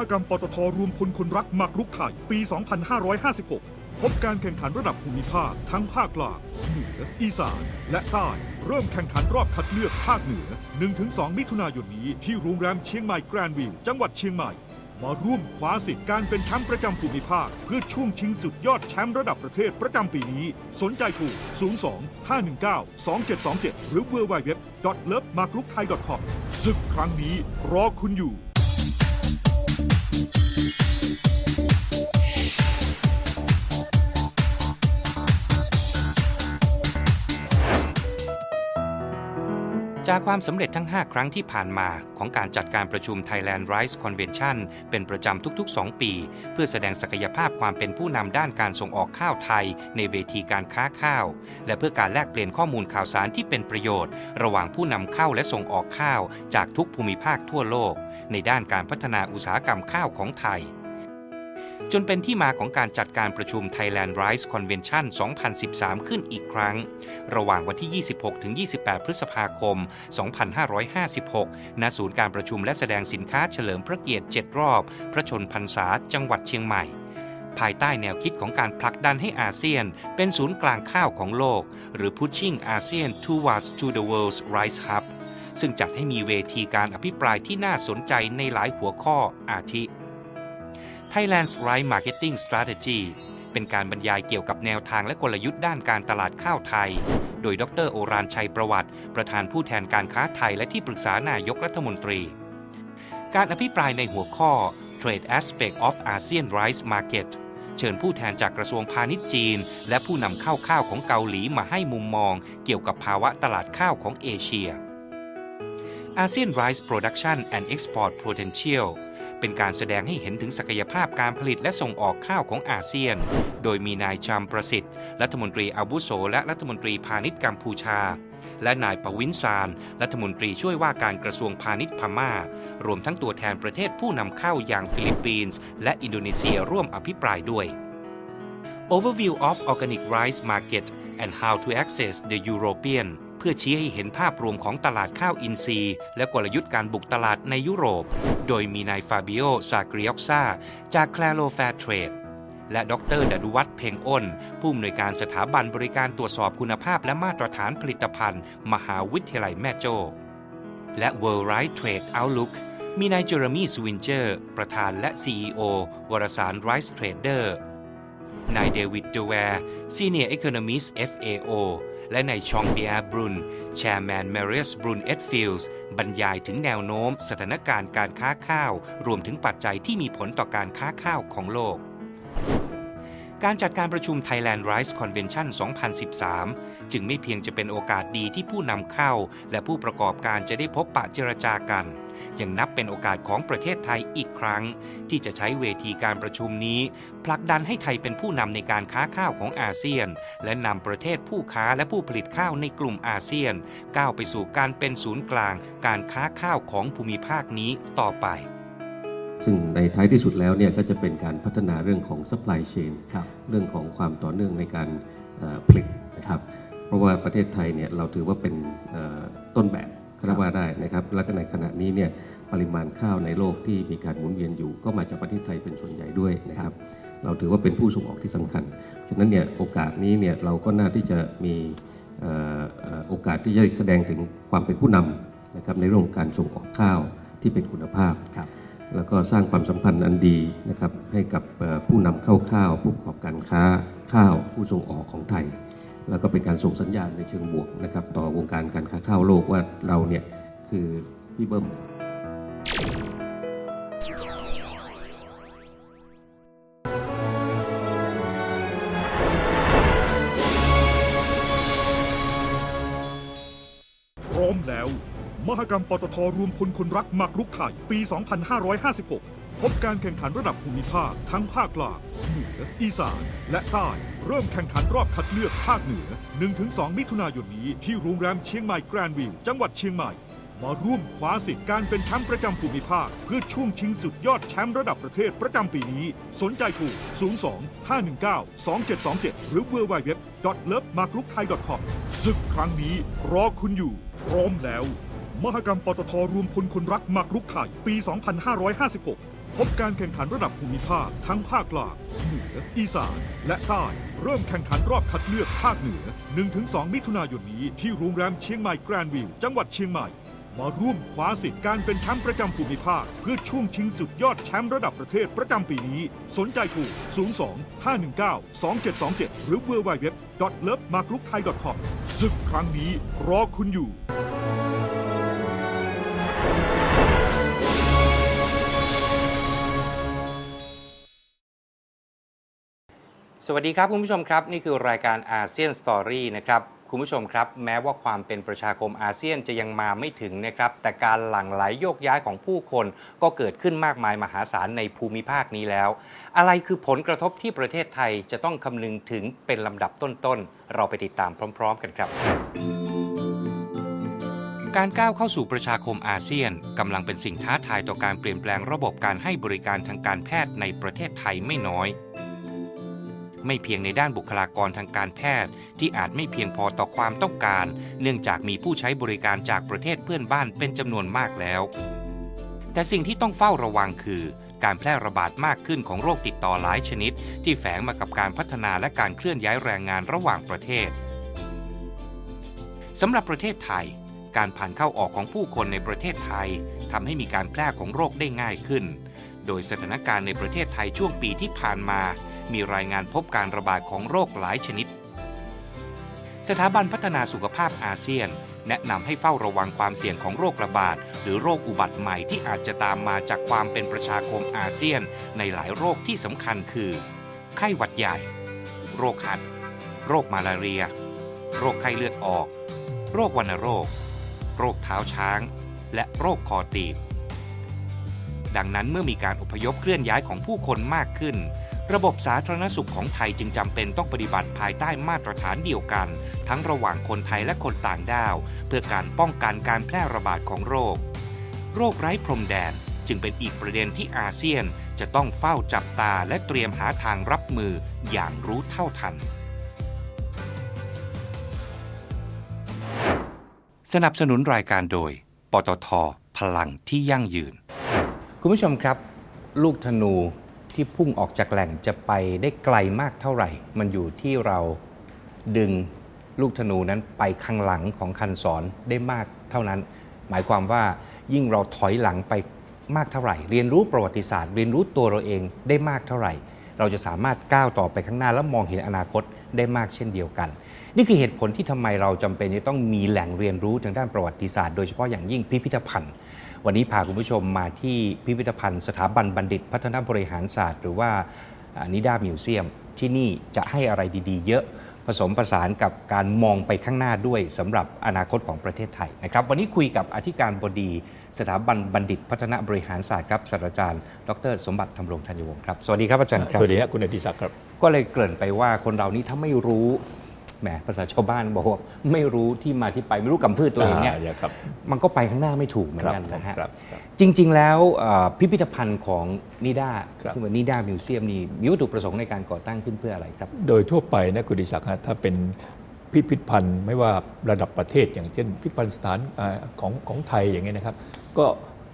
หกรรมปตทรวมพลคนรักหมากรุกไทย ปี 2556 พบการแข่งขันระดับภูมิภาคทั้งภาคกลางเหนือ อีสาน และใต้ เริ่มแข่งขันรอบคัดเลือกภาคเหนือ 1-2 มิถุนายนนี้ที่โรงแรมเชียงใหม่แกรนด์วิว จังหวัดเชียงใหม่ มาร่วมคว้าสิทธิ์การเป็นแชมป์ประจำภูมิภาค เพื่อช่วงชิงสุดยอดแชมป์ระดับประเทศประจำปีนี้ สนใจโทร02 519 2727 หรือ www.lovemarkrookthai.com ศึกครั้งนี้รอคุณอยู่ จากความสำเร็จทั้ง 5 ครั้งที่ผ่านมาของการจัดการประชุม Thailand Rice Convention เป็นประจำทุกๆ 2 ปี เพื่อแสดงศักยภาพความเป็นผู้นำด้านการส่งออกข้าวไทย ในเวทีการค้าข้าว และเพื่อการแลกเปลี่ยนข้อมูลข่าวสารที่เป็นประโยชน์ ระหว่างผู้นำเข้าและส่งออกข้าว จากทุกภูมิภาคทั่วโลก ในด้านการพัฒนาอุตสาหกรรมข้าวของไทย จนเป็นที่มาของการจัดการประชุม Thailand Rice Convention 2013 ขึ้นอีกครั้ง ระหว่างวันที่ 26-28 พฤษภาคม 2556 ณ ศูนย์การประชุมและแสดงสินค้าเฉลิมพระเกียรติ 7 รอบ พระชนพรรษา จังหวัดเชียงใหม่ภายใต้แนวคิดของการผลักดันให้อาเซียน เป็นศูนย์กลางข้าวของโลก หรือ Pushing ASEAN Towards to the World's Rice Hub ซึ่งจัดให้มีเวทีการอภิปรายที่น่าสนใจในหลายหัวข้ออาทิ Thailand's Rice Marketing Strategy เป็นการบรรยายเกี่ยวกับแนวทางและกลยุทธ์ด้านการตลาดข้าวไทย โดยดรโอรานชัยประวัติ ประธานผู้แทนการค้าไทยและที่ปรึกษานายกรัฐมนตรี การอภิปรายในหัวข้อ Trade Aspect of ASEAN Rice Market เชิญผู้แทนจากกระทรวงพาณิชย์จีน และผู้นำข้าวข้าวของเกาหลีมาให้มุมมอง เกี่ยวกับภาวะตลาดข้าวของเอเชีย ASEAN Rice Production and Export Potential เป็นการแสดงให้เห็นถึงศักยภาพการผลิตและส่งออกข้าวของอาเซียน โดยมีนายชามประสิทธิ์ รัฐมนตรีอาวุโส และรัฐมนตรีพาณิชย์กัมพูชา และนายปวินซาน รัฐมนตรีช่วยว่าการกระทรวงพาณิชย์พม่า รวมทั้งตัวแทนประเทศผู้นำเข้าอย่างฟิลิปปินส์และอินโดนีเซียร่วมอภิปรายด้วย Overview of Organic Rice Market and How to Access the European เพื่อชี้ให้เห็นภาพรวมของตลาดข้าวอินทรีย์ และกลยุทธ์การบุกตลาดในยุโรป โดยมีนายฟาบิโอซากริออกซาจากแคลโ o แฟร์เทรดและดรดนุวัฒน์เพ่งอ้น ผู้อำนวยการสถาบันบริการตรวจสอบคุณภาพและมาตรฐานผลิตภัณฑ์ มหาวิทยาลัยแม่โจ้และ World Rice Trade Outlook มีนายเจอร์มีสวินเจอร์ ประธานและ CEO วารสาร Rice Trader นายเดวิดเดแวร์ Senior Economist FAO และในชองเปียบรุนแชร์แมนเมริสบรุนเอ็ดฟิลส์บรรยายถึงแนวโน้ม สถานการณ์การค้าข้าว รวมถึงปัจจัยที่มีผลต่อการค้าข้าวของโลก การจัดการประชุม Thailand Rice Convention 2013 จึงไม่เพียงจะเป็นโอกาสดีที่ผู้นำเข้า และผู้ประกอบการจะได้พบปะเจรจากัน ยังนับเป็นโอกาสของประเทศไทยอีกครั้ง ที่จะใช้เวทีการประชุมนี้ผลักดันให้ไทยเป็นผู้นำในการค้าข้าวของอาเซียน และนำประเทศผู้ค้าและผู้ผลิตข้าวในกลุ่มอาเซียน ก้าวไปสู่การเป็นศูนย์กลาง การค้าข้าวของภูมิภาคนี้ต่อไป ซึ่งในท้ายที่สุดแล้วเนี่ยก็จะเป็นการพัฒนาเรื่องของ supply chain ครับเรื่องของความต่อเนื่องในการเอ่อผลิตนะครับเพราะว่าประเทศไทยเนี่ยเราถือว่าเป็นเอ่อต้นแบบก็ว่าได้นะครับและก็ในขณะนี้เนี่ยปริมาณข้าวในโลกที่มีการหมุนเวียนอยู่ ก็มาจากประเทศไทยเป็นส่วนใหญ่ด้วยนะครับ เราถือว่าเป็นผู้ส่งออกที่สำคัญฉะนั้นเนี่ยโอกาสนี้เนี่ยเราก็น่าที่จะมีเอ่อเอ่อโอกาสที่จะแสดงถึงความเป็นผู้นำนะครับในเรื่องของการส่งออกข้าวที่เป็นคุณภาพครับ แล้วก็สร้างความสัมพันธ์อันดีนะครับให้กับผู้นำเข้าข้าวผู้ประกอบการค้าข้าวผู้ส่งออกของไทย แล้วก็เป็นการส่งสัญญาณในเชิงบวกนะครับต่อวงการการค้าข้าวโลกว่าเราเนี่ยคือพี่เบิ้ม กรรมปตทรวมพลคนรักหมากรุกไทยปี 2556 พบการแข่งขันระดับภูมิภาคทั้งภาคกลางเหนือ อีสาน และใต้ เริ่มแข่งขันรอบคัดเลือกภาคเหนือ 1-2 มิถุนายนนี้ที่โรงแรมเชียงใหม่แกรนด์วิว จังหวัดเชียงใหม่ มาร่วมคว้าสิทธิ์การเป็นแชมป์ประจำภูมิภาค เพื่อช่วงชิงสุดยอดแชมป์ระดับประเทศประจำปีนี้ สนใจโทร02 519 2727 หรือ www.lovemarkrookthai.com ศึกครั้งนี้รอคุณอยู่ พร้อมแล้ว มหกรรมปตทรวมพลคนรักหมากรุกไทยปี 2556 พบการแข่งขันระดับภูมิภาคทั้งภาคกลางเหนือ อีสาน และใต้ เริ่มแข่งขันรอบคัดเลือกภาคเหนือ 1-2 มิถุนายนนี้ที่โรงแรมเชียงใหม่แกรนด์วิว จังหวัดเชียงใหม่ มาร่วมคว้าสิทธิ์การเป็นแชมป์ประจำภูมิภาค เพื่อช่วงชิงสุดยอดแชมป์ระดับประเทศประจำปีนี้ สนใจโทร02 519 2727 หรือ www.lovemarkrookthai.com ศึกครั้งนี้รอคุณอยู่ วัสดีครับคุณผู้ชมครับ นี่คือรายการอาเซียนสตอรี่นะครับคุณผู้ชมครับ แม้ว่าความเป็นประชาคมอาเซียนจะยังมาไม่ถึงนะครับ แต่การหลั่งไหลโยกย้ายของผู้คน ก็เกิดขึ้นมากมายมหาศาลในภูมิภาคนี้แล้ว อะไรคือผลกระทบที่ประเทศไทยจะต้องคำนึงถึงเป็นลำดับต้นๆ เราไปติดตามพร้อม ๆ กันครับ การก้าวเข้าสู่ประชาคมอาเซียนกำลังเป็นสิ่งท้าทายต่อการเปลี่ยนแปลงระบบการให้บริการทางการแพทย์ในประเทศไทยไม่น้อย ไม่เพียงในด้านบุคลากรทางการแพทย์ ที่อาจไม่เพียงพอต่อความต้องการ เนื่องจากมีผู้ใช้บริการจากประเทศเพื่อนบ้านเป็นจำนวนมากแล้ว แต่สิ่งที่ต้องเฝ้าระวังคือ การแพร่ระบาดมากขึ้นของโรคติดต่อหลายชนิด ที่แฝงมากับการพัฒนาและการเคลื่อนย้ายแรงงานระหว่างประเทศสำหรับประเทศไทย การผ่านเข้าออกของผู้คนในประเทศไทยทำให้มีการแพร่ของโรคได้ง่ายขึ้น โดยสถานการณ์ในประเทศไทยช่วงปีที่ผ่านมา มีรายงานพบการระบาดของโรคหลายชนิด สถาบันพัฒนาสุขภาพอาเซียน แนะนำให้เฝ้าระวังความเสี่ยงของโรคระบาด หรือโรคอุบัติใหม่ที่อาจจะตามมาจากความเป็นประชาคมอาเซียน ในหลายโรคที่สำคัญคือ ไข้หวัดใหญ่ โรคหัด โรคมาลาเรีย โรคไข้เลือดออก โรควัณโรค โรคเท้าช้าง และโรคคอตีบดังนั้นเมื่อมีการอพยพเคลื่อนย้ายของผู้คนมากขึ้น ระบบสาธารณสุขของไทยจึงจำเป็นต้องปฏิบัติภายใต้มาตรฐานเดียวกัน ทั้งระหว่างคนไทยและคนต่างด้าว เพื่อการป้องกันการแพร่ระบาดของโรค โรคไร้พรมแดนจึงเป็นอีกประเด็นที่อาเซียนจะต้องเฝ้าจับตาและเตรียมหาทางรับมืออย่างรู้เท่าทัน สนับสนุนรายการโดย ปตท พลังที่ยั่งยืน คุณผู้ชมครับ ลูกธนู ที่พุ่งออกจากแหล่งจะไปได้ไกลมากเท่าไหร่ มันอยู่ที่เราดึงลูกธนูนั้นไปข้างหลังของคันศรได้มากเท่านั้น หมายความว่ายิ่งเราถอยหลังไปมากเท่าไหร่ เรียนรู้ประวัติศาสตร์ เรียนรู้ตัวเราเองได้มากเท่าไหร่ เราจะสามารถก้าวต่อไปข้างหน้า และมองเห็นอนาคตได้มากเช่นเดียวกัน นี่คือเหตุผลที่ทำไมเราจำเป็นจะต้องมีแหล่งเรียนรู้ทางด้านประวัติศาสตร์ โดยเฉพาะอย่างยิ่งพิพิธภัณฑ์ วันนี้พาคุณผู้ชมมาที่พิพิธภัณฑ์สถาบันบัณฑิต พัฒนาบริหารศาสตร์ หรือว่านิดามิวเซียม ที่นี่จะให้อะไรดีๆ เยอะผสมผสานกับการมองไปข้างหน้าด้วยสำหรับอนาคตของประเทศไทยนะครับ วันนี้คุยกับอธิการบดีสถาบันบัณฑิต พัฒนาบริหารศาสตร์ครับศาสตราจารย์ ดร สมบัติธรรมรงธัญวงศ์ครับสวัสดีครับอาจารย์ครับสวัสดีครับคุณอดิศักดิ์ครับก็เลยเกริ่นไปว่าคนเรานี้ถ้าไม่รู้ แหมภาษาชาวบ้านบอกว่าไม่รู้ที่มาที่ไปไม่รู้กำพืชตัวเองเนี่ยอ่าครับ มันก็ไปข้างหน้าไม่ถูกเหมือนครับกันนะฮะครับครับ จริง ๆ แล้วเอ่อพิพิธภัณฑ์ของนิด้าครับ ซึ่งเป็นนิด้ามิวเซียมนี่มีวัตถุประสงค์ในการก่อตั้งขึ้นเพื่ออะไรครับ โดยทั่วไปนะคุณอดิศักดิ์ฮะถ้าเป็นพิพิธภัณฑ์ไม่ว่าระดับประเทศ อย่างเช่น พิพิธภัณฑ์สถานอ่าของของไทยอย่างเงี้ยนะครับ ก็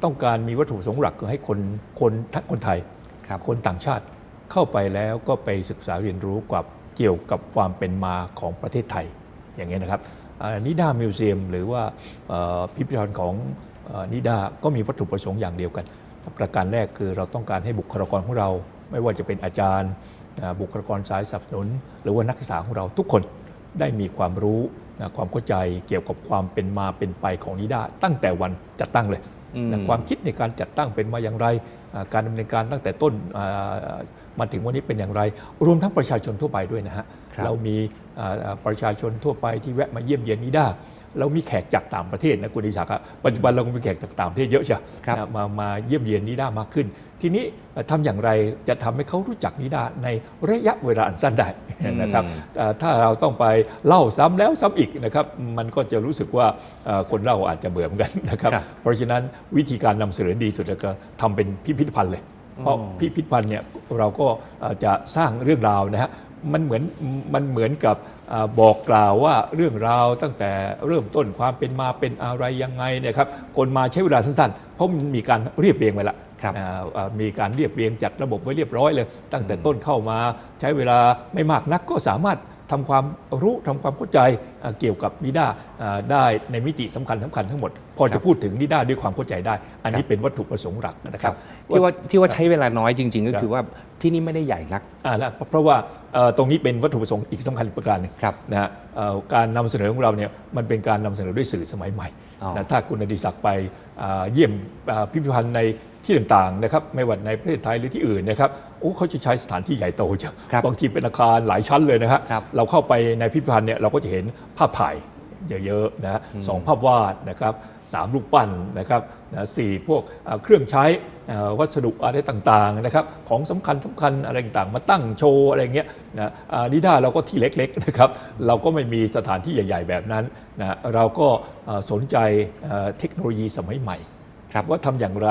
ต้องการมีวัตถุประสงค์หลักคือให้คนคนทั้งคนไทย ครับ คนต่างชาติเข้าไปแล้วก็ไปศึกษาเรียนรู้กับ เกี่ยวกับความเป็นมาของประเทศไทยอย่างเงี้ยนะครับนิดามิวเซียมหรือว่าเอ่อพิพิธภัณฑ์ของนิดาก็มีวัตถุประสงค์อย่างเดียวกัน ประการแรกคือเราต้องการให้บุคลากรของเรา ไม่ว่าจะเป็นอาจารย์อ่าบุคลากรสายสนับสนุน หรือว่านักศึกษาของเราทุกคนได้มีความรู้นะความเข้าใจเกี่ยวกับความเป็นมาเป็นไปของนิดาตั้งแต่วันจัดตั้งเลยอืมนะความคิดในการจัดตั้งเป็นมาอย่างไรอ่าการดำเนินการตั้งแต่ต้นอ่า มาถึงวันนี้เป็นอย่างไร รวมทั้งประชาชนทั่วไปด้วยนะฮะครับเรามีอ่าประชาชนทั่วไปที่แวะมาเยี่ยมเยียนนิด้าเรามีแขกจากต่างประเทศนะคุณดิศักดิ์ครับปัจจุบันเราก็มีแขกจากต่างประเทศเยอะใช่ครับนะมามาเยี่ยมเยียนนิด้ามากขึ้น ทีนี้เอ่อทำอย่างไรจะทำให้เขารู้จักนิด้าในระยะเวลาอันสั้นได้นะครับอืมเอ่อถ้าเราต้องไปเล่าซ้ำแล้วซ้ำอีกนะครับ มันก็จะรู้สึกว่าเอ่อคนเล่าอาจจะเบื่อเหมือนกันนะครับครับเพราะฉะนั้นวิธีการนำเสนอดีสุดแล้วก็ทำเป็นพิพิธภัณฑ์เลย เพราะพิพิธภัณฑ์เนี่ยเราก็เอ่อจะสร้างเรื่องราวนะฮะมันเหมือนมันเหมือนกับเอ่อบอกกล่าวว่าเรื่องราวตั้งแต่เริ่มต้นความเป็นมาเป็นอะไรยังไงเนะครับคนมาใช้เวลาสั้นๆ เพราะมันมีการเรียบเรียงไว้ละครับอ่าอ่ามีการเรียบเรียงจัดระบบไว้เรียบร้อยเลย ตั้งแต่ต้นเข้ามาใช้เวลาไม่มากนักก็สามารถ ทำความรู้ทำความเข้าใจอ่าเกี่ยวกับนิด้าอ่าได้ในมิติสำคัญสำคัญทั้งหมด พอจะพูดถึงนิด้าด้วยความเข้าใจได้ อันนี้เป็นวัตถุประสงค์หลักนะครับที่ว่าที่ว่าใช้เวลาน้อยจริง ๆ ก็ครับคือว่าที่นี่ไม่ได้ใหญ่นักอ่าแล้วเพราะว่าเอ่อตรงนี้เป็นวัตถุประสงค์อีกสำคัญอีกประการหนึงครับนะฮะเอ่อการนำเสนอของเราเนี่ยมันเป็นการนำเสนอด้วยสื่อสมัยใหม่อ๋อนะถ้าคุณอดิศักดิ์ไปอ่าเยี่ยมอ่าพิพิธภัณฑ์ใน ที่ต่างๆนะครับไม่ว่าในประเทศไทยหรือที่อื่นนะครับโอ้เขาจะใช้สถานที่ใหญ่โตจังครับบางทีเป็นอาคารหลายชั้นเลยนะฮะครับเราเข้าไปในพิพิธภัณฑ์เนี่ยเราก็จะเห็นภาพถ่ายเยอะๆนะฮะสองภาพวาดนะครับสามรูปปั้นนะครับนะสี่พวกอ่าเครื่องใช้อ่าวัสดุอะไรต่างๆนะครับของสำคัญสำคัญอะไรต่างๆ มาตั้งโชว์อะไรเงี้ยนะอ่านิด้าเราก็ที่เล็กๆนะครับเราก็ไม่มีสถานที่ใหญ่ ๆ แบบนั้นนะเราก็อ่าสนใจอ่าเทคโนโลยีสมัยใหม่ ครับว่าทำอย่างไร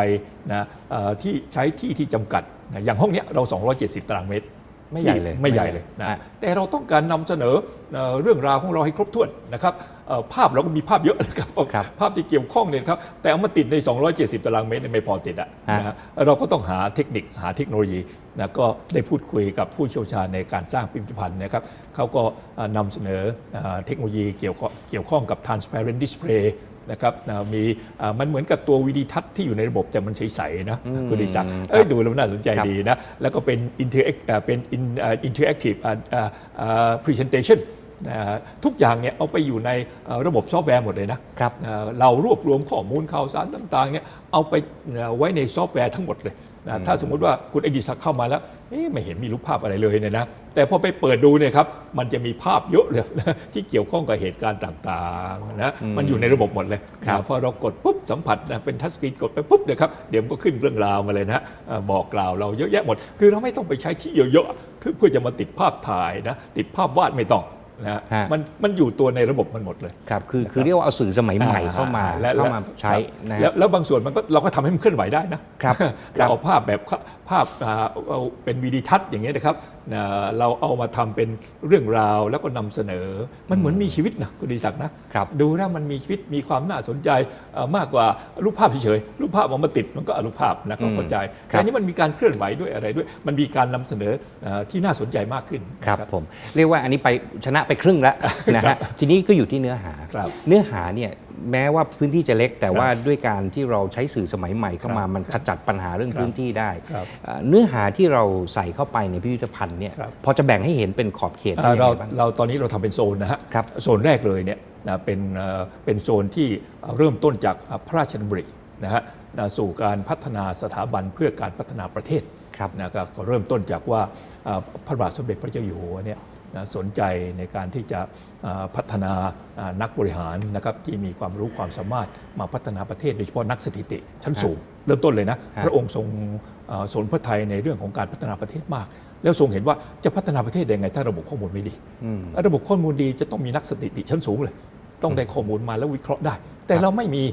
นะเอ่อที่ใช้ที่ที่จำกัดนะอย่างห้องเนี้ยเรา 270 ตารางเมตรไม่ใหญ่เลยที่ไม่ใหญ่เลยไม่ใหญ่นะแต่เราต้องการนำเสนอเอ่อเรื่องราวของเราให้ครบถ้วนนะครับเอ่อ ภาพเราก็มีภาพเยอะนะครับครับภาพที่เกี่ยวข้องเนี่ยครับแต่เอามาติดใน 270 ตารางเมตรเนี่ยไม่พอติดอะฮะนะฮะเราก็ต้องหาเทคนิคหาเทคโนโลยีนะก็ได้พูดคุยกับผู้เชี่ยวชาญในการสร้างพิพิธภัณฑ์นะครับเขาก็เอ่อนำเสนอเอ่อเทคโนโลยีเกี่ยวข้องเกี่ยวข้องกับ transparent display นะครับนะมีอ่ามันเหมือนกับตัววิดีทัศน์ที่อยู่ในระบบแต่มันใสๆนะคุณดิจักเอ้ยดูแล้วน่าสนใจครับดีนะ แล้วก็เป็น interact อ่าเป็น in- อ่า interactive อ่าอ่าอ่า presentation นะฮะ ทุกอย่างเนี่ยเอาไปอยู่ในเอ่อระบบซอฟต์แวร์หมดเลยนะครับเอ่อเรารวบรวมข้อมูลข่าวสารต่างๆเนี่ยเอาไปเอ่อไว้ในซอฟต์แวร์ทั้งหมดเลยนะถ้าสมมุติว่าคุณเอดิศักดิ์เข้ามาแล้วเอ๊ะไม่เห็นมีรูปภาพอะไรเลยเนี่ยนะแต่พอไปเปิดดูเนี่ยครับมันจะมีภาพเยอะเลยนะที่เกี่ยวข้องกับเหตุการณ์ต่างๆนะมันอยู่ในระบบหมดเลยครับนะพอเรากดปุ๊บสัมผัสนะเป็นทัชสกรีนกดไปปุ๊บเนยครับเดี๋ยวมันก็ขึ้นเรื่องราวมาเลยนะเอ่อบอกกล่าวเราเยอะแยะหมด คือเราไม่ต้องไปใช้ที่เยอะๆคือเพื่อจะมาติดภาพถ่ายนะติดภาพวาดไม่ต้อง นะฮะฮะ มันมันอยู่ตัวในระบบมันหมดเลย ครับคือคือเรียกว่าเอาสื่อสมัยใหม่เข้ามาและเข้ามาใช้ครับนะแล้วฮะ แล้วบางส่วนมันก็เราก็ทำให้มันเคลื่อนไหวได้นะครับ เราเอาภาพแบบภาพอ่าเอาเป็นวิดีทัศน์อย่างเงี้ยนะครับนะ เราเอามาทำเป็นเรื่องราวแล้วก็นำเสนอ มันเหมือนมีชีวิตนะคุณดีศักดิ์นะครับดูแล้วมันมีชีวิตมีความน่าสนใจเอ่อมากกว่ารูปภาพเฉยๆรูปภาพเอามาติดมันก็อรูปภาพนะก็เข้าใจครัแต่บอันนี้มันมีการเคลื่อนไหวด้วยอะไรด้วย มันมีการนำเสนอเอ่อที่น่าสนใจมากขึ้นครับนะผมเรียกว่าอันนี้ไปชนะไปครึ่งแล้วนะครัฮะบทีนี้ก็อยู่ที่เนื้อหาครับเนื้อหาเนี่ย แม้ว่าพื้นที่จะเล็ก แต่ครับว่าด้วยการที่เราใช้สื่อสมัยใหม่เข้ามาครับมันขจัดปัญหาเรื่องครับพื้นที่ได้ครับเอ่อเนื้อหาที่เราใส่เข้าไปในพิพิธภัณฑ์เนี่ยครับพอจะแบ่งให้เห็นเป็นขอบเขตได้อ่ายังเราไงบ้างเราตอนนี้เราทำเป็นโซนนะฮะครับโซนแรกเลยเนี่ยนะเป็นเอ่อเป็นโซนที่เอ่อเริ่มต้นจากอะพระราชดำรินะฮะนะสู่การพัฒนาสถาบันเพื่อการพัฒนาประเทศครับนะก็ก็เริ่มต้นจากว่าอ่าพระบาทสมเด็จพระเจ้าอยู่หัวเนี่ย นะสนใจในการที่จะอ่าพัฒนาอ่านักบริหารนะครับที่มีความรู้ความสามารถมาพัฒนาประเทศโดยเฉพาะนักสถิติชั้นสูง เริ่มต้นเลยนะฮะพระองค์ทรงเอ่อสนพระไทยในเรื่องของการพัฒนาประเทศมาก แล้วทรงเห็นว่าจะพัฒนาประเทศได้ไง ถ้าระบบข้อมูลไม่ดีอืมระบบข้อมูลดีจะต้องมีนักสถิติชั้นสูงเลย ต้องได้ข้อมูลมาแล้ววิเคราะห์ได้ แต่เราไม่มี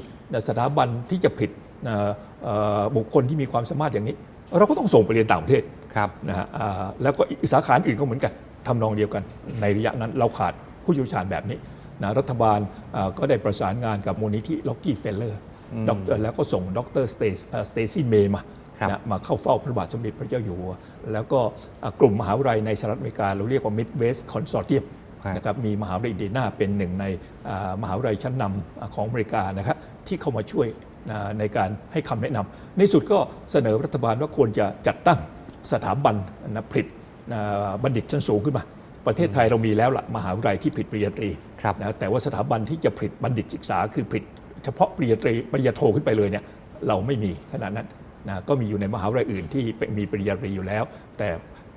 สถาบันที่จะผลิตเอ่อเอ่อบุคคลที่มีความสามารถอย่างนี้ เราก็ต้องส่งไปเรียนต่างประเทศครับนะฮะอ่าแล้วก็อีกสาขาอื่นก็เหมือนกัน ทำนองเดียวกันในระยะนั้นเราขาดผู้เชี่ยวชาญแบบนี้นะรัฐบาลอ่าก็ได้ประสานงานกับมูลนิธิล็อกกี้เฟลเลอร์ดอกเตอรแล้วก็ส่งดรสเตสสเตซี่เมย์มาครับนะมาเข้าเฝ้าพระบาทสมเด็จพระเจ้าอยู่หัว แล้วก็อ่ากลุ่มมหาวิทยาลัยในสหรัฐอเมริกา เราเรียกว่า Midwest Consortium ครับนะครับมีมหาวิทยาลัยอินเดียนาเป็นหนึ่งในอ่ามหาวิทยาลัยชั้นนำของอเมริกานะครับที่เข้ามาช่วยนะในการให้คำแนะนำในสุดก็เสนอรัฐบาลว่าควรจะจัดตั้งสถาบันนะผลิตนะ บัณฑิตชั้นสูงขึ้นมา ประเทศไทยเรามีแล้วละมหาวิทยาลัยที่ผลิตปริญญาตรีครับนะแต่ว่าสถาบันที่จะผลิตบัณฑิตศึกษา คือผลิตเฉพาะปริญญาตรีปริญญาโทขึ้นไปเลยเนี่ยเราไม่มีขนาดนั้นนะก็มีอยู่ในมหาวิทยาลัยอื่นที่มีปริญญาตรีอยู่แล้ว แต่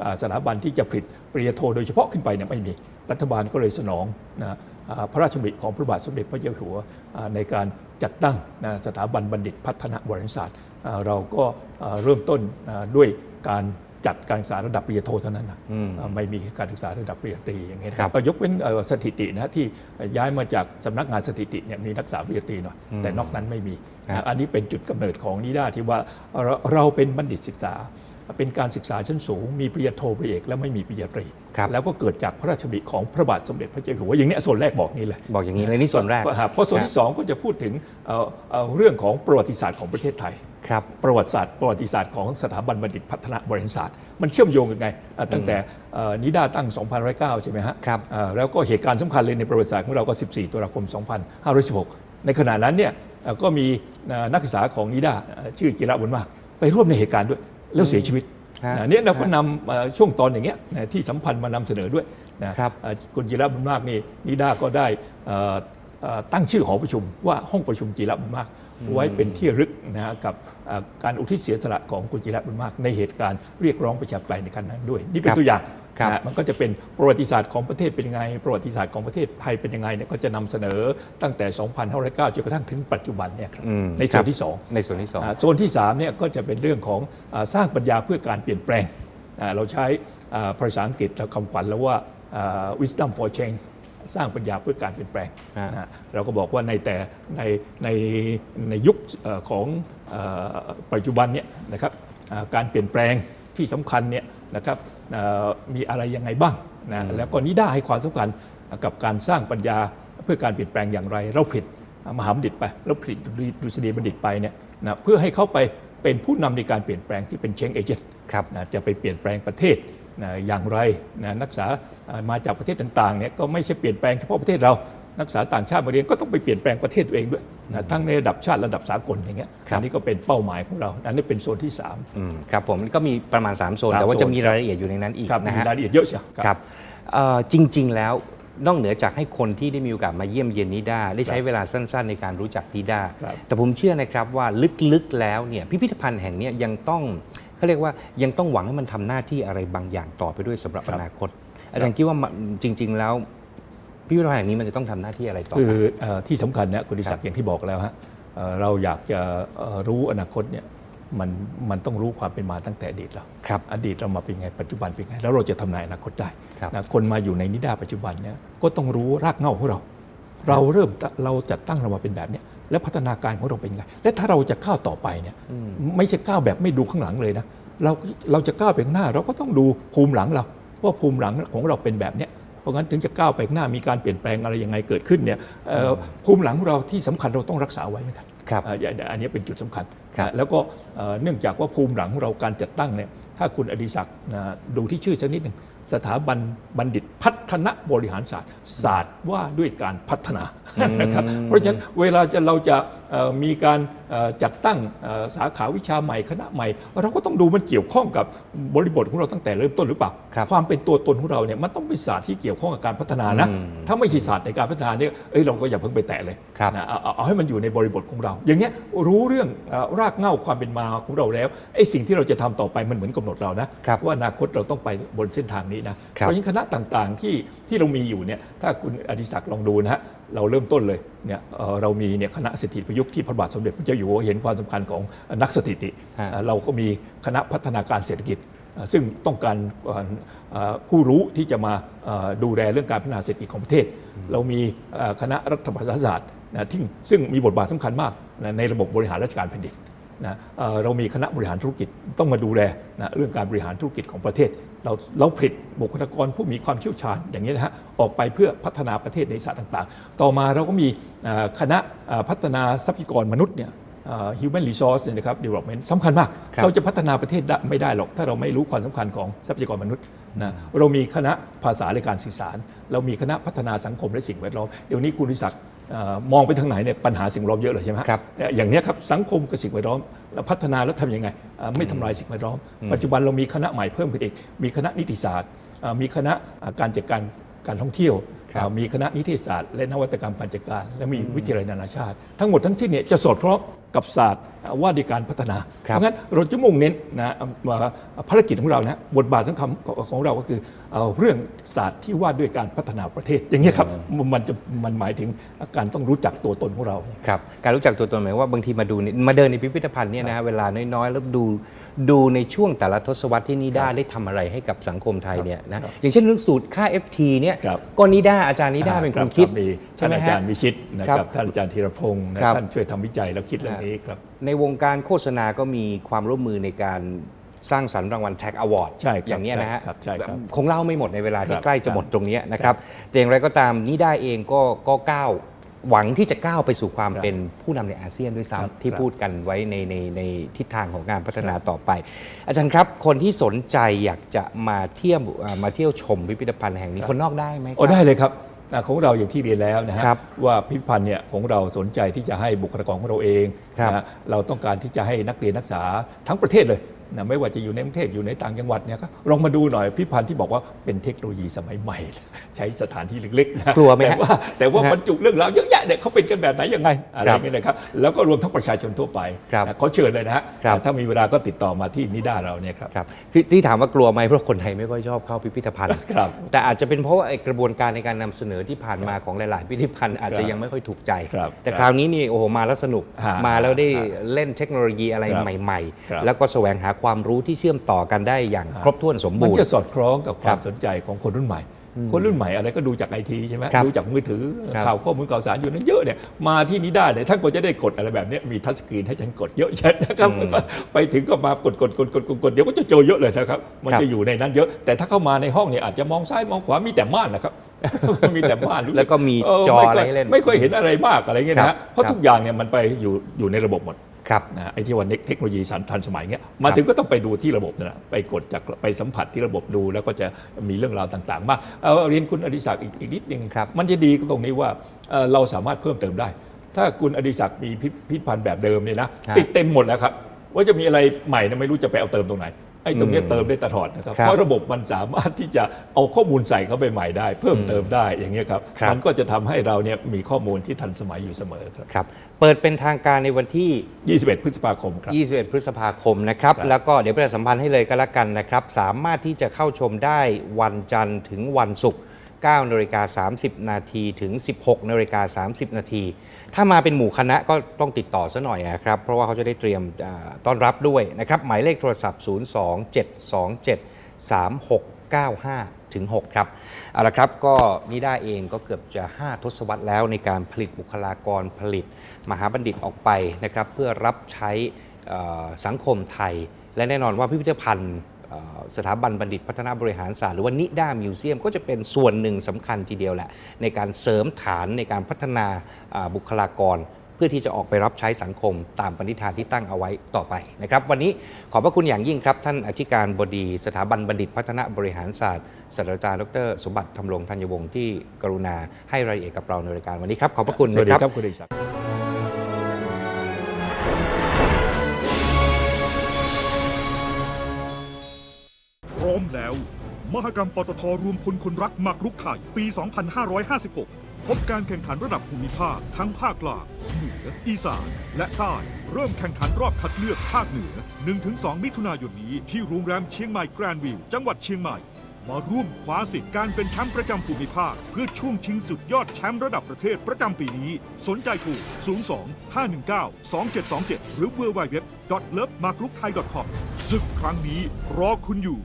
อ่าสถาบันที่จะผลิตปริญญาโทโดยเฉพาะขึ้นไปเนี่ยไม่มีรัฐบาลก็เลยสนองนะอ่าพระราชดำริของพระบาทสมเด็จพระเจ้าอยู่หัวอ่าในการจัดตั้งนะสถาบันบัณฑิตพัฒนาบริษัทอ่าเราก็อ่าเริ่มต้นอ่าด้วยการ จัดการศึกษาระดับปริญญาโทเท่านั้นนะอ่าไม่มีการศึกษาระดับปริญญาตรีอย่างเงี้ยนะคครัรับบก็ยกเว้นเอ่อสถิตินะที่ย้ายมาจากสำนักงานสถิติเนี่ยมีนักศึกษาปริญญาตรีหน่อยแต่นอกนั้นไม่มีครับนะอันนี้เป็นจุดกำเนิดของนิด้าที่ว่าเราเราเป็นบัณฑิตศึกษา เป็นการศึกษาชั้นสูง มีปริญญาโทปริญญาเอกและไม่มีปริญญาตรีครับแล้วก็เกิดจากพระราชดำริของพระบาทสมเด็จพระเจ้าอยู่หัวอย่างเนี้ยส่วนแรกบอกนี้เลยบอกอย่างนี้เลยนี่ส่วนแรกครับเพราะส่วนที่สองก็จะพูดถึงเอ่อเอ่อเรื่องของประวัติศาสตร์ของประเทศไทยครับประวัติศาสตร์ประวัติศาสตร์ของสถาบันบัณฑิตพัฒนาบริหารศาสตร์มันเชื่อมโยงกันไงอะตั้งแต่เอ่อนิด้าตั้ง 2009 ใช่ไหมฮะครับอ่าแล้วก็เหตุการณ์สำคัญเลยในประวัติศาสตร์ของเราก็ 14 ตุลาคม 2516 ในขณะนั้นเนี่ยเอ่อก็มีเอ่อนักศึกษาของนิด้าเอ่อชื่อจิระบุญมาก ไปร่วมในเหตุการณ์ด้วย แล้วเสียชีวิตฮะนะเนี่ยเราก็นำเอ่อช่วงตอนอย่างเงี้ยนะที่สัมพันธ์มานำเสนอด้วยนะครับเอ่อคุณจิระบุญมากนี่นิด้าก็ได้เอ่อเอ่อตั้งชื่อหอประชุมว่าห้องประชุมจิระบุญมาก ไว้เป็นที่ระลึกนะฮะกับเอ่อการอุทิศเสียสละของคุณจิระบุญมาก ในเหตุการณ์เรียกร้องประชาธิปไตยในครั้งนั้นด้วย นี่เป็ครันบตัวอย่างครับ นะฮะมันก็จะเป็นประวัติศาสตร์ของประเทศเป็นยังไง ประวัติศาสตร์ของประเทศไทยเป็นยังไงเนี่ยก็จะนำเสนอตั้งแต่ 2509จนกระทั่งถึงปัจจุบันเนี่ยครับอืมในคส่รัวบนที่สองในส่วนที่สองอ่าโซนที่3เนี่ยก็จะเป็นเรื่องของอาสร้างปัญญาเพื่อการเปลี่ยนแปลงอ่าเราใช้อ่าภาษาอังกฤษและคำขวัญแล้วว่าอ่า wisdom for change สร้างปัญญาเพื่อการเปลี่ยนแปลงฮะนะฮะเราก็บอกว่าในแต่ในในในยุคเอ่อของเอ่อปัจจุบันเนี่ยนะครับอ่าการเปลี่ยนแปลงที่สำคัญเนี่ย นะครับเอ่อมีอะไรยังไงบ้างนะแล้วก็นิด้าให้ความสำคัญกับการสร้างปัญญาเพื่อการเปลี่ยนแปลงอย่างไรเราผลิตมหาบัณฑิตไปแล้วผลิตดุษฎีบัณฑิตไปเนี่ยนะเพื่อให้เขาไปเป็นผู้นำในการเปลี่ยนแปลงที่เป็นเชงเอเจนต์ครับนะจะไปเปลี่ยนแปลงประเทศนะอย่างไรนะนักศึกษาเอ่อมาจากประเทศต่างๆเนี่ยก็ไม่ใช่เปลี่ยนแปลงเฉพาะประเทศเรานักศึกษาต่างชาติมาเรียนก็ต้องไปเปลี่ยนแปลงประเทศตัวเองด้วย นะทั้งในระดับชาติระดับสากลอย่างเงี้ยครับ อันนี้ก็เป็นเป้าหมายของเรา อันนี้เป็นโซนที่สามอืมครับผมก็มีประมาณ 3 โซน สามแต่ว่าโซน จะมีรายละเอียดอยู่ในนั้นอีกครับนะมีฮะรายละเอียดเยอะเชียวครับเอ่อจริง ๆ แล้วนอกเหนือจากให้คนที่ได้มีโอกาสมาเยี่ยมเยียนนิด้าได้ใช้เวลาสั้น ๆ ในการรู้จักนิด้าครับ แต่ผมเชื่อนะครับว่าลึกๆแล้วเนี่ยพิพิธภัณฑ์แห่งเนี้ยยังต้องเขาเรียกว่ายังต้องหวังให้มันทำหน้าที่อะไรบางอย่างต่อไปด้วยสำหรับครัอบนาคต อาจารย์คิดว่ามันจริง ๆ แล้ว พิพิธภัณฑ์แห่งนี้มันจะต้องทำหน้าที่อะไรต่อคือไปเอ่อที่สำคัญเนี่ยคุณดิศักดิ์อย่างที่บอกแล้วฮะเอ่อเราอยากจะเอ่อรู้อนาคตเนี่ยมันมันต้องรู้ความเป็นมาตั้งแต่อดีตแล้วครับอดีตเรามาเป็นไงปัจจุบันเป็นไง แล้วเราจะทำนายอนาคตได้ครับนะคนมาอยู่ในนิด้าปัจจุบันเนี่ยก็ต้องรู้รากเหง้าของเรา เราเริ่มตเราจัดตั้งเรามาเป็นแบบเนี้ยแล้วพัฒนาการของเราเป็นไง และถ้าเราจะก้าวต่อไปเนี่ยไม่ใช่ก้าวแบบไม่ดูข้างหลังเลยนะเราเราจะก้าวไปข้างหน้า เราก็ต้องดูภูมิหลังเราว่าภูมิหลังของเราเป็นแบบเนี้ยเพ ราะงั้นถึงจะก้าวไปข้างหน้ามีการเปลี่ยนแปลงอะไรยังไงเกิดขึ้นเนี่ยเอ่อภูมิหลังของเราที่สำคัญเราต้องรักษาไว้เหมือนกันครับอ่าอย่างอันนี้เป็นจุดสำคัญครับอ่าแล้วก็เอ่อเนื่องจากว่าภูมิหลังของเราการจัดตั้งเนี่ยถ้าคุณอดิศักดิ์นะดูที่ชื่อสักนิดหนึ่งสถาบันบัณฑิตพัฒนบริหารศาสตร์ ศาสตร์ว่าด้วยการพัฒนา นะครับเพราะฉะนั้นเวลาจะเราจะเอ่อมีการเอ่อจัดตั้งเอ่อสาขาวิชาใหม่คณะใหม่ เราก็ต้องดูมันเกี่ยวข้องกับบริบทของเราตั้งแต่เริ่มต้นหรือเปล่าครับความเป็นตัวตนของเราเนี่ยมันต้องเป็นศาสตร์ที่เกี่ยวข้องกับการพัฒนานะถ้าไม่ใช่ศาสตร์ในการพัฒนาเนี่ยเอ้ยเราก็อย่าเพิ่งไปแตะเลยครับนะเอาเอาเอาให้มันอยู่ในบริบทของเรา อย่างเงี้ยรู้เรื่องเอ่อรากเหง้าความเป็นมาของเราแล้วไอ้สิ่งที่เราจะทำต่อไปมันเหมือนกำหนดเรานะครับว่าอนาคตเราต้องไปบนเส้นทางนี้นะครับเพราะฉะนั้นคณะต่างๆที่ที่เรามีอยู่เนี่ยถ้าคุณอดิศักดิ์ลองดูนะฮะ เราเริ่มต้นเลยเนี่ยเอ่อเรามีเนี่ยคณะเศรษฐีประยุกต์ที่พระบาทสมเด็จพระเจ้าอยู่หัวเห็นความสำคัญของนักสถิติฮะเอ่อเราก็มีคณะพัฒนาการเศรษฐกิจเอ่อซึ่งต้องการเอ่อเอ่อผู้รู้ที่จะมาเอ่อดูแลเรื่องการพัฒนาเศรษฐกิจของประเทศ เรามีเอ่อคณะรัฐประศาสนศาสตร์นะที่ซึ่งมีบทบาทสำคัญมากนะในระบบบริหารราชการแผ่นดิน นะเอ่อเรามีคณะบริหารธุรกิจต้องมาดูแลนะเรื่องการบริหารธุรกิจของประเทศ เราเราผลิตบุคลากรผู้มีความเชี่ยวชาญอย่างนี้นะฮะออกไปเพื่อพัฒนาประเทศในศาสตร์ต่างๆ ต่อมาเราก็มีเอ่อคณะเอ่อพัฒนาทรัพยากรมนุษย์เนี่ยเอ่อ human resource เนี่ยนะครับ development สำคัญมากครับเราจะพัฒนาประเทศได้ไม่ได้หรอก ถ้าเราไม่รู้ความสำคัญของทรัพยากรมนุษย์นะเรามีคณะภาษาและการสื่อสาร เรามีคณะพัฒนาสังคมและสิ่งแวดล้อม เดี๋ยวนี้คุณวิศักดิ์เอ่อ มองไปทางไหนเนี่ยปัญหาสิ่งแวดล้อมเยอะเลยใช่ไหมฮะครับเนี่ยอย่างเนี้ยครับสังคมกับสิ่งแวดล้อมแล้วพัฒนาแล้วทำยังไงเอ่อไม่ทำลายสิ่งแวดล้อม ปัจจุบันเรามีคณะใหม่เพิ่มขึ้นอีกมีคณะนิติศาสตร์เอ่อมีคณะเอ่อการจัดการการท่องเที่ยวครับเอ่อมีคณะนิเทศศาสตร์ และนวัตกรรมการจัดการ และมีวิทยาลัยนานาชาติ ทั้งหมดทั้งสิ้นเนี่ยจะสอดคล้อง กับศาสตร์ว่าด้วยการพัฒนาครัเพบราะงั้นเราจะมุ่งเน้นนะเอ่อภารกิจของเรานะบทบาทสำคัญของเราก็คือเอาเรื่องศาสตร์ที่ว่าด้วยการพัฒนาประเทศ อย่างนี้ยครับมันมันจะมันหมายถึงการต้องรู้จักตัวตนของเราครับการรู้จักตัวตนหมายว่าบางทีมาดูเนี่ยมาเดินในพิพิธภัณฑ์เนี่ยนะฮะเวลาน้อยๆแล้วดู ดูในช่วงแต่ละทศวรรษที่นิด้าได้ทำอะไรให้กับสังคมไทยเนี่ยนะครับอย่างเช่นเรื่องสูตรค่า FT เนี่ยครับก็นิด้าอาจารย์นิด้าเป็นคนคิดรับมีใช่ท่านไหมอาฮะจารย์วิชิตนะคครัรับบท่านอาจารย์ธีรพงศ์นะครับท่านช่วยทำวิจัยแล้วคิดเรื่องนี้ครับในวงการโฆษณาก็มีความร่วมมือในการสร้างสรรค์รางวัลแท็กอวอร์ดใช่ครับอย่างเนี้ยนะฮะใช่ครับใช่ครับคงเล่าไม่หมดในเวลาที่ครับใกล้จะหมดตรงเนี้ยนะครับแต่อย่างไรก็ตามนิด้าเองก็ก็ก้าว หวังที่จะก้าวไปสู่ความครับเป็นผู้นำในอาเซียนด้วยครับซ้ำที่ครับพูดกันไว้ในในในทิศทางของการพัฒนาต่อไป อาจารย์ครับคนที่สนใจอยากจะมาเที่ยวอ่ามาเที่ยวชมพิพิธภัณฑ์แห่งนี้คนนอกได้ไหมครับโอ้ได้เลยครับอ่าของเราอย่างที่เรียนแล้วนะฮะครับว่าพิพิธภัณฑ์เนี่ยของเราสนใจที่จะให้บุคลากรของเราเองครับนะฮะเราต้องการที่จะให้นักเรียนนักศึกษาทั้งประเทศเลย นะไม่ว่าจะอยู่ในกรุงเทพอยู่ในต่างจังหวัดเนี่ยครับลองมาดูหน่อยพิพิธภัณฑ์ที่บอกว่าเป็นเทคโนโลยีสมัยใหม่ ใช้สถานที่เล็กๆนะกลัวไหมแต่ฮะว่าแต่ว่าฮะบรรจุเรื่องราวเยอะแยะเนี่ยเขาเป็นกันแบบไหนยังไงอะไรคอรับย่างเงี้ยนะครับแล้วก็รวมทั้งประชาชนทั่วไปครับนะเขาเชิญเลยนะฮะครับถ้ามีเวลาก็ติดต่อมาที่นิด้าเราเนี่ยครับครับคือที่ถามว่ากลัวไหมเพราะคนไทยไม่ค่อยชอบเข้าพิพิธภัณฑ์ครับแต่อาจจะเป็นเพราะว่าไอ้กระบวนการในการนำเสนอที่ผ่านมาของหลาย ๆ พิพิธภัณฑ์อาจจะยังไม่ค่อยถูกใจครับแต่ครับคราวนี้นี่โอ้โหมาแล้วสนุกฮะมาแล้วได้ฮะเล่นเทคโนโลยีอะไรครับใหม่ครับๆแล้วก็แสวงหาความรู้ที่เชื่อมต่อกันได้อย่างครบถ้วนสมมันบูรณ์จะสอดคล้องกับควาครัมบสนใจของคนรุ่นใหม่ คนรุ่นใหม่อะไรก็ดูจากไอทีใช่ไหมครับดูจากมือถือครับข่าวข้อมูลข่าวสารอยู่นั้นเยอะเนี่ยมาที่นี้ได้เนี่ยท่านก็จะได้กดอะไรแบบเนี้ยมีทัชสกรีนให้ฉันกดเยอะแยะนะครับไปถึงก็มากดกดกดกดกดกดเดี๋ยวก็จะเจอเยอะเลยนะครับมันครับจะอยู่ในนั้นเยอะ แต่ถ้าเข้ามาในห้องเนี่ยอาจจะมองซ้ายมองขวามีแต่ม่านนะครับมีแต่ม่านรู้สึแล้วก็มีเจอม่ค่ยอะไรให้เล่นไม่ค่อยเห็นอะไรมากอะไรเงี้ยนะครัฮะบเพราะครับทุกอย่างเนี่ยมันไปอยู่อยู่ในระบบหมด ครับนะไอ้ที่ว่าเทคโนโลยีสันทันสมัยเงี้ยมาถึงก็ต้องไปดูที่ระบบนั่นแหละไปกดจากไปสัมผัสที่ระบบดูแล้วก็จะมีเรื่องราวต่าง ๆ มากเอาเรียนคุณอดิศักดิ์อีกอีกนิดนึงครับมันจะดีตรงนี้ว่าเอ่อเราสามารถเพิ่มเติมได้ ถ้าคุณอดิศักดิ์มีพิพิธภัณฑ์แบบเดิมเนี่ยนะฮะติดเต็มหมดแล้วครับว่าจะมีอะไรใหม่นะไม่รู้จะไปเอาเติมตรงไหน ไอ้ตรงเนี้ยอืมเติมได้ตลอดนะครับครับเพราะระบบมันสามารถที่จะเอาข้อมูลใส่เข้าไปใหม่ได้ เพิ่มเติมได้อย่างเงี้ยครับครับ มันก็จะทำให้เราเนี่ยมีข้อมูลที่ทันสมัยอยู่เสมอครับครับ เปิดเป็นทางการในวันที่21 พฤษภาคมครับ 21 พฤษภาคมนะครับ ครับ แล้วก็เดี๋ยวประชาสัมพันธ์ให้เลยก็แล้วกันนะครับ สามารถที่จะเข้าชมได้วันจันทร์ถึงวันศุกร์ 9นาฬิกา30 นาทีถึง 16นาฬิกา30 นาที ถ้ามาเป็นหมู่คณะก็ต้องติดต่อซะหน่อยนะครับ เพราะว่าเขาจะได้เตรียมต้อนรับด้วยนะครับ หมายเลขโทรศัพท์ 02727 3695 ถึง 6 ครับ เอาละครับก็นิด้าเองก็เกือบจะ 5 ทศวรรษแล้วในการผลิตบุคลากรผลิต มหาบัณฑิตออกไปนะครับ เพื่อรับใช้สังคมไทย และแน่นอนว่าพิพิธภัณฑ์ สถาบันบัณฑิตพัฒนาบริหารศาสตร์หรือว่านิด้ามิวเซียมก็จะเป็นส่วนหนึ่งสำคัญทีเดียวแหละ ในการเสริมฐานในการพัฒนาบุคลากร เพื่อที่จะออกไปรับใช้สังคมตามปณิธานที่ตั้งเอาไว้ต่อไปนะครับ วันนี้ขอบพระคุณอย่างยิ่งครับ ท่านอธิการบดี สถาบันบัณฑิตพัฒนาบริหารศาสตร์ศาสตราจารย์ดรสมบัติธรรมรงธัญวงศ์ที่กรุณาให้รายละเอียดกับเราในรายการวันนี้ครับขอบพระคุณสวัสดีนะครับ ร้อมแล้ว มหกรรมปตทรวมพลคนรักหมากรุกไทยปี 2556 พบการแข่งขันระดับภูมิภาคทั้งภาคกลางเหนือ อีสาน และใต้ เริ่มแข่งขันรอบคัดเลือกภาคเหนือ 1-2 มิถุนายนนี้ที่โรงแรมเชียงใหม่แกรนด์วิว จังหวัดเชียงใหม่ มาร่วมคว้าสิทธิ์การเป็นแชมป์ประจำภูมิภาค เพื่อช่วงชิงสุดยอดแชมป์ระดับประเทศประจำปีนี้ สนใจโทร02 519 2727 หรือ www.lovemarkrookthai.com ศึกครั้งนี้รอคุณอยู่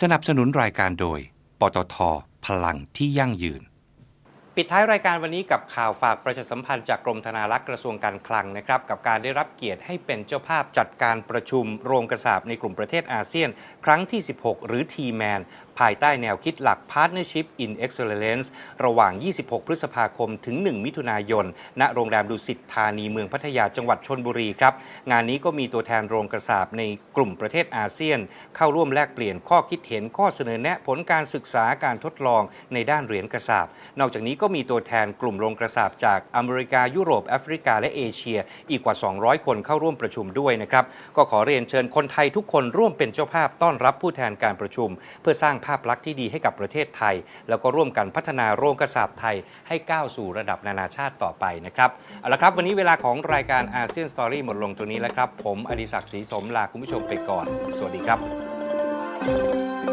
สนับสนุนรายการโดย ปตท พลังที่ยั่งยืน ปิดท้ายรายการวันนี้กับข่าวฝากประชาสัมพันธ์จากกรมธนารักษ์กระทรวงการคลังนะครับ กับการได้รับเกียรติให้เป็นเจ้าภาพจัดการประชุมโรงกระสาบในกลุ่มประเทศอาเซียน ครั้งที่ 16 หรือ T-MAN ภายใต้แนวคิดหลัก Partnership in Excellence ระหว่าง 26 พฤษภาคมถึง 1 มิถุนายน ณ โรงแรมดุสิตธานีเมืองพัทยาจังหวัดชนบุรีครับ งานนี้ก็มีตัวแทนโรงกระสาบในกลุ่มประเทศอาเซียน เข้าร่วมแลกเปลี่ยนข้อคิดเห็นข้อเสนอแนะผลการศึกษาการทดลองในด้านเหรียญกระสาบ นอกจากนี้ก็มีตัวแทนกลุ่มโรงกระสาบจากอเมริกายุโรปแอฟริกาและเอเชีย อีกกว่า 200 คนเข้าร่วมประชุมด้วยนะครับก็ขอเรียนเชิญคนไทยทุกคนร่วมเป็นเจ้าภาพต้อนรับผู้แทนการประชุม เพื่อสร้างภาพลักษณ์ที่ดีให้กับประเทศไทย แล้วก็ร่วมกันพัฒนาโรงกระสาบไทยให้ก้าวสู่ระดับนานาชาติต่อไปนะครับเอาละครับวันนี้เวลาของรายการอาเซียนสตอรี่หมดลงตรงนี้แล้วครับ ผมอดิศักดิ์ศรีสมลาคุณผู้ชมไปก่อน สวัสดีครับ